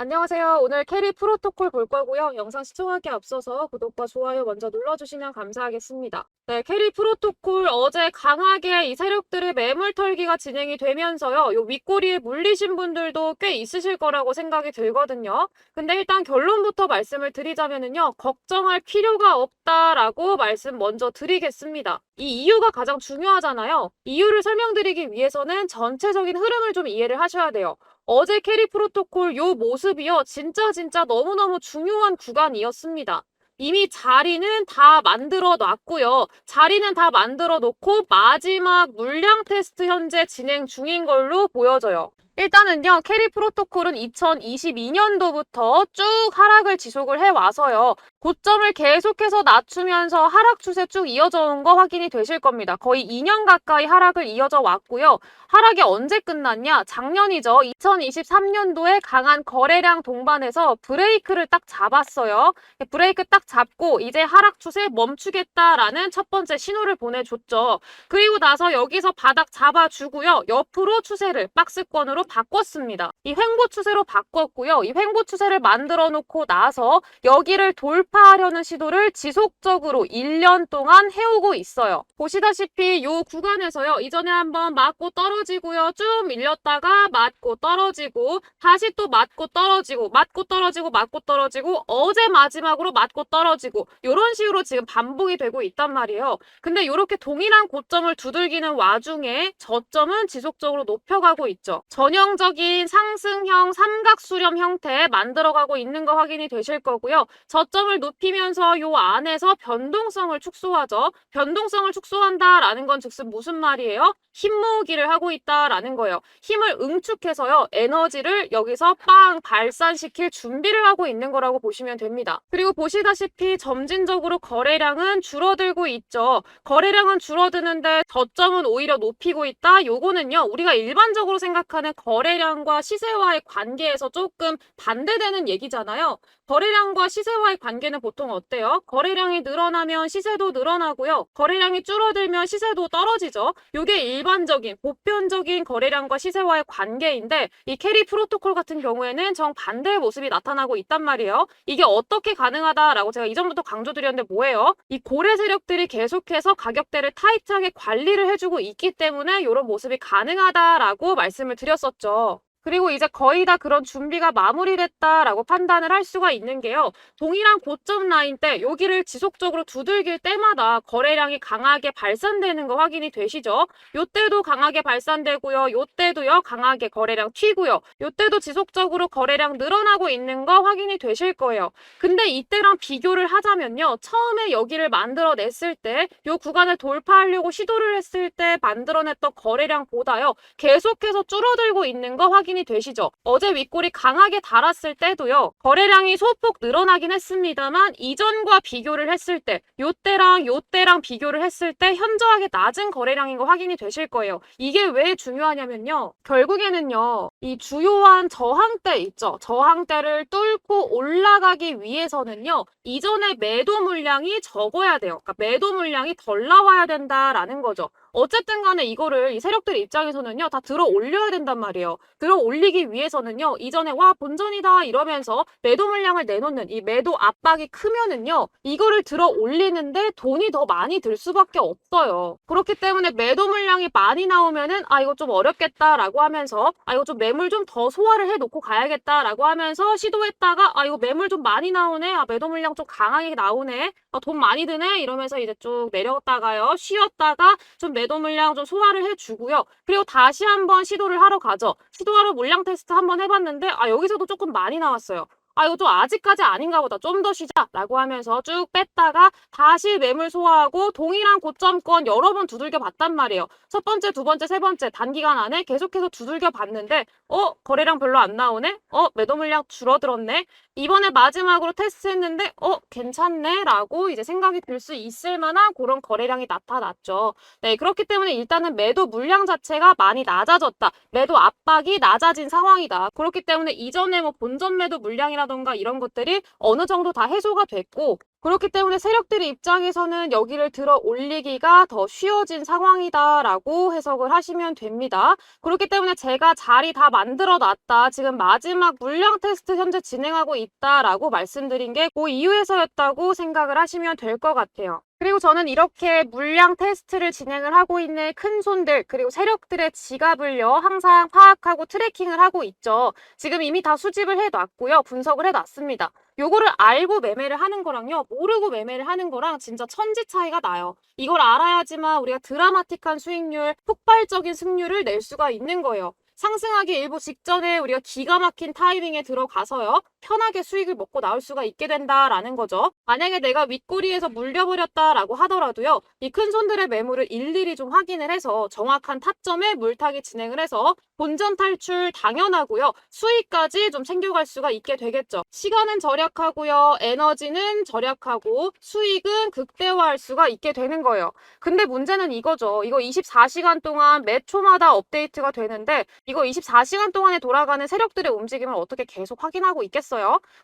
안녕하세요. 오늘 캐리 프로토콜 볼 거고요. 영상 시청하기 앞서서 구독과 좋아요 먼저 눌러주시면 감사하겠습니다. 네, 캐리 프로토콜 어제 강하게 이 세력들의 매물 털기가 진행이 되면서요. 요 윗꼬리에 물리신 분들도 꽤 있으실 거라고 생각이 들거든요. 근데 일단 결론부터 말씀을 드리자면은요. 걱정할 필요가 없다라고 말씀 먼저 드리겠습니다. 이 이유가 가장 중요하잖아요. 이유를 설명드리기 위해서는 전체적인 흐름을 좀 이해를 하셔야 돼요. 어제 캐리 프로토콜 요 모습이요. 진짜 진짜 너무너무 중요한 구간이었습니다. 이미 자리는 다 만들어 놨고요. 자리는 다 만들어 놓고 마지막 물량 테스트 현재 진행 중인 걸로 보여져요. 일단은요, 캐리 프로토콜은 2022년도부터 쭉 하락을 지속을 해 와서요. 고점을 계속해서 낮추면서 하락 추세 쭉 이어져 온 거 확인이 되실 겁니다. 거의 2년 가까이 하락을 이어져 왔고요. 하락이 언제 끝났냐? 작년이죠. 2023년도에 강한 거래량 동반해서 브레이크를 딱 잡았어요. 브레이크 딱 잡고 이제 하락 추세 멈추겠다라는 첫 번째 신호를 보내줬죠. 그리고 나서 여기서 바닥 잡아주고요. 옆으로 추세를 박스권으로 바꿨습니다. 이 횡보 추세로 바꿨고요. 이 횡보 추세를 만들어 놓고 나서 여기를 돌파하려는 시도를 지속적으로 1년 동안 해오고 있어요. 보시다시피 이 구간에서요. 이전에 한번 맞고 떨어지고요. 쭉 밀렸다가 맞고 떨어지고 다시 또 맞고 떨어지고 맞고 떨어지고 맞고 떨어지고 어제 마지막으로 맞고 떨어지고 이런 식으로 지금 반복이 되고 있단 말이에요. 근데 이렇게 동일한 고점을 두들기는 와중에 저점은 지속적으로 높여가고 있죠. 전 형적인 상승형 삼각수렴 형태 만들어가고 있는 거 확인이 되실 거고요. 저점을 높이면서 요 안에서 변동성을 축소하죠. 변동성을 축소한다라는 건 즉슨 무슨 말이에요? 힘 모으기를 하고 있다라는 거예요. 힘을 응축해서요. 에너지를 여기서 빵 발산시킬 준비를 하고 있는 거라고 보시면 됩니다. 그리고 보시다시피 점진적으로 거래량은 줄어들고 있죠. 거래량은 줄어드는데 저점은 오히려 높이고 있다. 요거는요. 우리가 일반적으로 생각하는 거래량과 시세와의 관계에서 조금 반대되는 얘기잖아요. 거래량과 시세와의 관계는 보통 어때요? 거래량이 늘어나면 시세도 늘어나고요. 거래량이 줄어들면 시세도 떨어지죠. 이게 일반적인 보편적인 거래량과 시세와의 관계인데 이 캐리 프로토콜 같은 경우에는 정반대의 모습이 나타나고 있단 말이에요. 이게 어떻게 가능하다라고 제가 이전부터 강조드렸는데 뭐예요? 이 고래 세력들이 계속해서 가격대를 타이트하게 관리를 해주고 있기 때문에 이런 모습이 가능하다라고 말씀을 드렸 었죠. 그리고 이제 거의 다 그런 준비가 마무리됐다라고 판단을 할 수가 있는 게요. 동일한 고점 라인 때 여기를 지속적으로 두들길 때마다 거래량이 강하게 발산되는 거 확인이 되시죠? 요때도 강하게 발산되고요. 요때도요. 강하게 거래량 튀고요. 요때도 지속적으로 거래량 늘어나고 있는 거 확인이 되실 거예요. 근데 이때랑 비교를 하자면요. 처음에 여기를 만들어냈을 때 요 구간을 돌파하려고 시도를 했을 때 만들어냈던 거래량보다요. 계속해서 줄어들고 있는 거 확인이 되시죠? 어제 윗골이 강하게 달았을 때도요. 거래량이 소폭 늘어나긴 했습니다만 이전과 비교를 했을 때 요때랑 요때랑 비교를 했을 때 현저하게 낮은 거래량인 거 확인이 되실 거예요. 이게 왜 중요하냐면요. 결국에는요. 이 주요한 저항대 있죠. 저항대를 뚫고 올라가기 위해서는요. 이전에 매도 물량이 적어야 돼요. 그러니까 매도 물량이 덜 나와야 된다라는 거죠. 어쨌든 간에 이거를 이 세력들 입장에서는요, 다 들어 올려야 된단 말이에요. 들어 올리기 위해서는요, 이전에 와, 본전이다 이러면서 매도 물량을 내놓는 이 매도 압박이 크면은요, 이거를 들어 올리는데 돈이 더 많이 들 수밖에 없어요. 그렇기 때문에 매도 물량이 많이 나오면은, 아, 이거 좀 어렵겠다라고 하면서, 아, 이거 좀 매물 좀 더 소화를 해 놓고 가야겠다라고 하면서 시도했다가, 아, 이거 매물 좀 많이 나오네. 아, 매도 물량 좀 강하게 나오네. 아, 돈 많이 드네. 이러면서 이제 쭉 내렸다가요, 쉬었다가 좀 매도 물량 좀 소화를 해주고요. 그리고 다시 한번 시도를 하러 가죠. 시도하러 물량 테스트 한번 해봤는데 아 여기서도 조금 많이 나왔어요. 아 이거 좀 아직까지 아닌가 보다 좀 더 쉬자라고 하면서 쭉 뺐다가 다시 매물 소화하고 동일한 고점권 여러 번 두들겨 봤단 말이에요. 첫 번째, 두 번째, 세 번째 단기간 안에 계속해서 두들겨 봤는데 어 거래량 별로 안 나오네? 어 매도 물량 줄어들었네? 이번에 마지막으로 테스트했는데 어 괜찮네 라고 이제 생각이 들 수 있을 만한 그런 거래량이 나타났죠. 네 그렇기 때문에 일단은 매도 물량 자체가 많이 낮아졌다. 매도 압박이 낮아진 상황이다. 그렇기 때문에 이전에 뭐 본전 매도 물량이라던가 이런 것들이 어느 정도 다 해소가 됐고 그렇기 때문에 세력들의 입장에서는 여기를 들어 올리기가 더 쉬워진 상황이다라고 해석을 하시면 됩니다. 그렇기 때문에 제가 자리 다 만들어 놨다. 지금 마지막 물량 테스트 현재 진행하고 있다라고 말씀드린 게 그 이유에서였다고 생각을 하시면 될 것 같아요. 그리고 저는 이렇게 물량 테스트를 진행을 하고 있는 큰 손들 그리고 세력들의 지갑을요 항상 파악하고 트래킹을 하고 있죠. 지금 이미 다 수집을 해놨고요. 분석을 해놨습니다. 요거를 알고 매매를 하는 거랑요 모르고 매매를 하는 거랑 진짜 천지 차이가 나요. 이걸 알아야지만 우리가 드라마틱한 수익률, 폭발적인 승률을 낼 수가 있는 거예요. 상승하기 일부 직전에 우리가 기가 막힌 타이밍에 들어가서요. 편하게 수익을 먹고 나올 수가 있게 된다라는 거죠. 만약에 내가 윗꼬리에서 물려버렸다라고 하더라도요. 이 큰 손들의 매물을 일일이 좀 확인을 해서 정확한 타점에 물타기 진행을 해서 본전 탈출 당연하고요. 수익까지 좀 챙겨갈 수가 있게 되겠죠. 시간은 절약하고요. 에너지는 절약하고 수익은 극대화할 수가 있게 되는 거예요. 근데 문제는 이거죠. 이거 24시간 동안 매 초마다 업데이트가 되는데 이거 24시간 동안에 돌아가는 세력들의 움직임을 어떻게 계속 확인하고 있겠어요?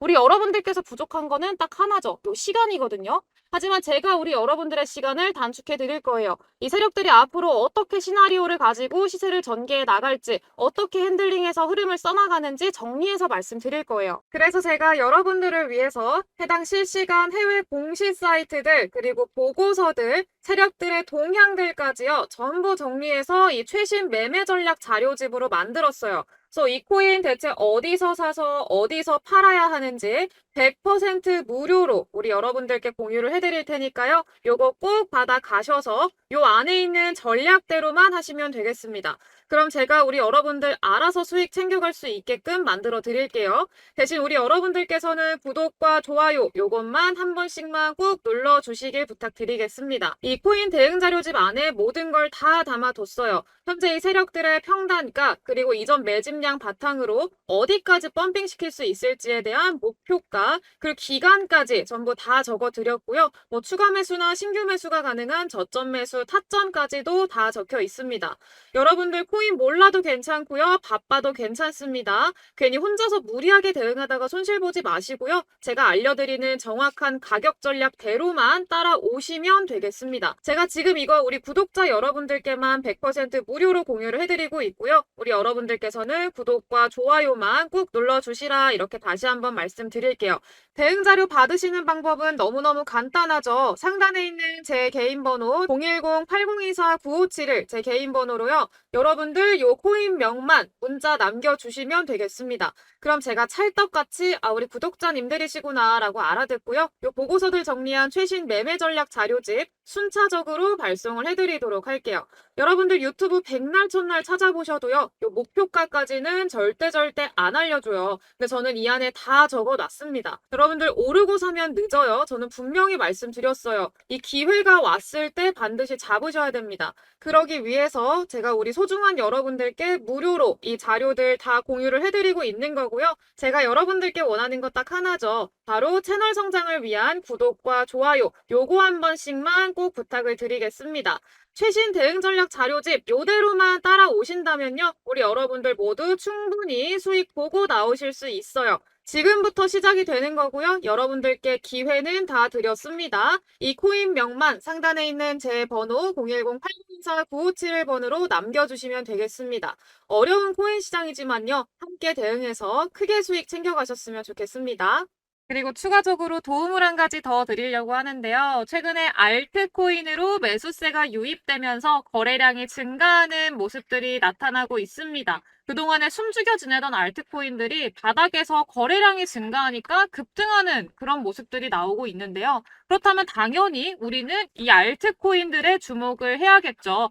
우리 여러분들께서 부족한 거는 딱 하나죠. 요 시간이거든요. 하지만 제가 우리 여러분들의 시간을 단축해 드릴 거예요. 이 세력들이 앞으로 어떻게 시나리오를 가지고 시세를 전개해 나갈지, 어떻게 핸들링해서 흐름을 써나가는지 정리해서 말씀드릴 거예요. 그래서 제가 여러분들을 위해서 해당 실시간 해외 공시 사이트들, 그리고 보고서들, 세력들의 동향들까지요, 전부 정리해서 이 최신 매매 전략 자료집으로 만들었어요. 그래서 이 코인 대체 어디서 사서 어디서 팔아야 하는지 100% 무료로 우리 여러분들께 공유를 해드릴 테니까요. 요거 꼭 받아 가셔서 요 안에 있는 전략대로만 하시면 되겠습니다. 그럼 제가 우리 여러분들 알아서 수익 챙겨갈 수 있게끔 만들어 드릴게요. 대신 우리 여러분들께서는 구독과 좋아요 요것만 한 번씩만 꼭 눌러 주시길 부탁드리겠습니다. 이 코인 대응 자료집 안에 모든 걸 다 담아뒀어요. 현재 이 세력들의 평단가 그리고 이전 매집량 바탕으로 어디까지 펌핑 시킬 수 있을지에 대한 목표가 그리고 기간까지 전부 다 적어 드렸고요. 뭐 추가 매수나 신규 매수가 가능한 저점 매수 타점까지도 다 적혀 있습니다. 여러분들 코인 몰라도 괜찮고요. 바빠도 괜찮습니다. 괜히 혼자서 무리하게 대응하다가 손실 보지 마시고요. 제가 알려드리는 정확한 가격 전략대로만 따라오시면 되겠습니다. 제가 지금 이거 우리 구독자 여러분들께만 100% 무료로 공유를 해드리고 있고요. 우리 여러분들께서는 구독과 좋아요만 꼭 눌러주시라 이렇게 다시 한번 말씀드릴게요. 대응 자료 받으시는 방법은 너무너무 간단하죠. 상단에 있는 제 개인 번호 010-8024-9571제 개인 번호로요. 여러분들 요 코인 명만 문자 남겨주시면 되겠습니다. 그럼 제가 찰떡같이 아 우리 구독자님들이시구나 라고 알아듣고요. 요 보고서들 정리한 최신 매매 전략 자료집 순차적으로 발송을 해드리도록 할게요. 여러분들 유튜브 백날 첫날 찾아보셔도요. 요 목표가까지는 절대 절대 안 알려줘요. 근데 저는 이 안에 다 적어놨습니다. 여러분들 오르고 사면 늦어요. 저는 분명히 말씀드렸어요. 이 기회가 왔을 때 반드시 잡으셔야 됩니다. 그러기 위해서 제가 우리 소중한 여러분들께 무료로 이 자료들 다 공유를 해드리고 있는 거고요. 제가 여러분들께 원하는 것 딱 하나죠. 바로 채널 성장을 위한 구독과 좋아요 요거 한 번씩만 꼭 부탁을 드리겠습니다. 최신 대응 전략 자료집 요대로만 따라오신다면요. 우리 여러분들 모두 충분히 수익 보고 나오실 수 있어요. 지금부터 시작이 되는 거고요. 여러분들께 기회는 다 드렸습니다. 이 코인 명만 상단에 있는 제 번호 010-804-9571번으로 남겨주시면 되겠습니다. 어려운 코인 시장이지만요. 함께 대응해서 크게 수익 챙겨가셨으면 좋겠습니다. 그리고 추가적으로 도움을 한 가지 더 드리려고 하는데요. 최근에 알트코인으로 매수세가 유입되면서 거래량이 증가하는 모습들이 나타나고 있습니다. 그동안에 숨죽여 지내던 알트코인들이 바닥에서 거래량이 증가하니까 급등하는 그런 모습들이 나오고 있는데요. 그렇다면 당연히 우리는 이 알트코인들의 주목을 해야겠죠.